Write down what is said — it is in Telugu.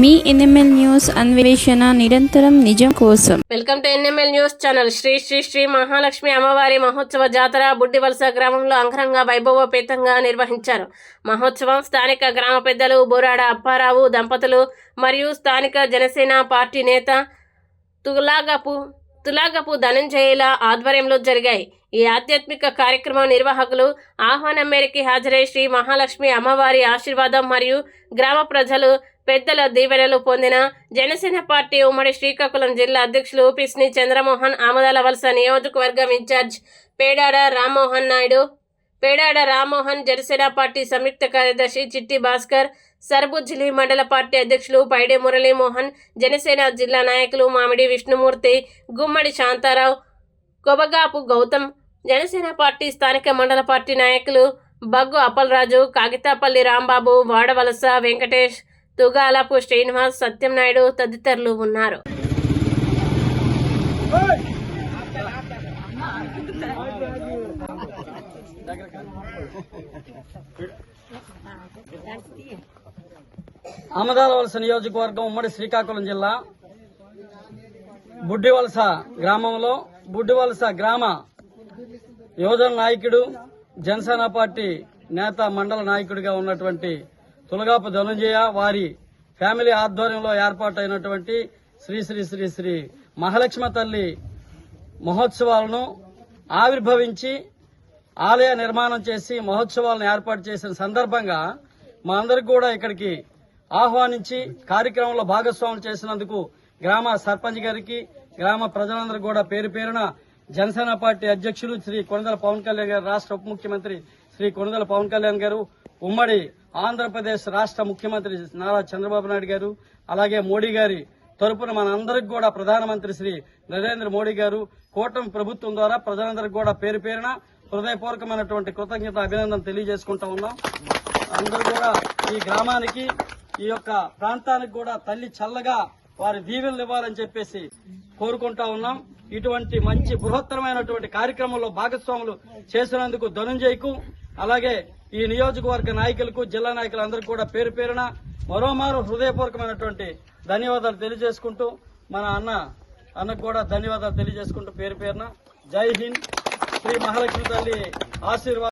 మీ ఎన్ఎంఎల్ న్యూస్ అన్వేషణ నిరంతరం నిజం కోసం. Welcome to NML news channel. Sri Sri Sri Mahalakshmi అమ్మవారి మహోత్సవ జాతర బుడ్డివలస గ్రామంలో అంగరంగ వైభవపేతంగా నిర్వహించారు. మహోత్సవం స్థానిక గ్రామ పెద్దలు బోరాడ అప్పారావు దంపతులు మరియు స్థానిక జనసేన పార్టీ నేత తులాగపు తులాగపు ధనంజయుల ఆధ్వర్యంలో జరిగాయి. ఈ ఆధ్యాత్మిక కార్యక్రమం నిర్వాహకులు ఆహ్వానం మేరకి హాజరై శ్రీ మహాలక్ష్మి అమ్మవారి ఆశీర్వాదం మరియు గ్రామ ప్రజలు పెద్దల దీవెనలు పొందిన జనసేన పార్టీ ఉమ్మడి శ్రీకాకుళం జిల్లా అధ్యక్షులు పిస్ని చంద్రమోహన్ ఆమదాల వలస నియోజకవర్గం in charge Pedada Rammohan Naidu Pedada Rammohan Janasena party సంయుక్త కార్యదర్శి చిట్టి భాస్కర్ సర్బుజ్జిలి మండల పార్టీ అధ్యక్షులు పైడే మురళీమోహన్ జనసేన జిల్లా నాయకులు మామిడి విష్ణుమూర్తి గుమ్మడి శాంతారావు కొబగాపు గౌతమ్ జనసేన పార్టీ స్థానిక మండల పార్టీ నాయకులు బగ్గు అప్పలరాజు కాగితాపల్లి రాంబాబు వాడవలస వెంకటేష్ తుగాలపు శ్రీనివాస్ సత్యంనాయుడు తదితరులు ఉన్నారు. ఆమదాల వలస నియోజకవర్గం ఉమ్మడి శ్రీకాకుళం జిల్లా బుడ్డివలస గ్రామంలో బుడ్డివలస గ్రామ యువజన నాయకుడు జనసేన పార్టీ నేత మండల నాయకుడిగా ఉన్నటువంటి తులగాపు ధనుంజయ వారి ఫ్యామిలీ ఆధ్వర్యంలో ఏర్పాటైనటువంటి శ్రీ శ్రీ శ్రీ శ్రీ మహాలక్ష్మ తల్లి మహోత్సవాలను ఆవిర్భవించి ఆలయ నిర్మాణం చేసి మహోత్సవాలను ఏర్పాటు చేసిన సందర్భంగా మా అందరికి కూడా ఇక్కడికి ఆహ్వానించి కార్యక్రమంలో భాగస్వాములు చేసినందుకు గ్రామ సర్పంచ్ గారికి గ్రామ ప్రజలందరూ కూడా పేరు పేరున జనసేన పార్టీ అధ్యక్షులు శ్రీ కొనదల పవన్ కళ్యాణ్ గారు రాష్ట్ర ఉప ముఖ్యమంత్రి శ్రీ కొణదల పవన్ కళ్యాణ్ గారు ఉమ్మడి ఆంధ్రప్రదేశ్ రాష్ట్ర ముఖ్యమంత్రి నారా చంద్రబాబు నాయుడు గారు అలాగే మోడీ గారి తరపున మనందరికి కూడా ప్రధానమంత్రి శ్రీ నరేంద్ర మోడీ గారు కూటమి ప్రభుత్వం ద్వారా ప్రజలందరికీ కూడా పేరు పేరున హృదయపూర్వకమైనటువంటి కృతజ్ఞత అభినందన తెలియజేసుకుంటా ఉన్నాం. అందరూ కూడా ఈ గ్రామానికి ఈ యొక్క ప్రాంతానికి కూడా తల్లి చల్లగా వారి దీవెనలు ఇవ్వాలని చెప్పేసి కోరుకుంటా ఉన్నాం. ఇటువంటి మంచి బృహత్తరమైనటువంటి కార్యక్రమంలో భాగస్వాములు చేసినందుకు ధనుంజయ్కు అలాగే ఈ నియోజకవర్గ నాయకులకు జిల్లా నాయకులందరికీ కూడా పేరు పేరున మరోమారు హృదయపూర్వకమైనటువంటి ధన్యవాదాలు తెలియజేసుకుంటూ మన అన్న అన్నకు కూడా ధన్యవాదాలు తెలియజేసుకుంటూ పేరు పేరున జై హింద్. శ్రీ మహాలక్ష్మి తల్లి ఆశీర్వాదం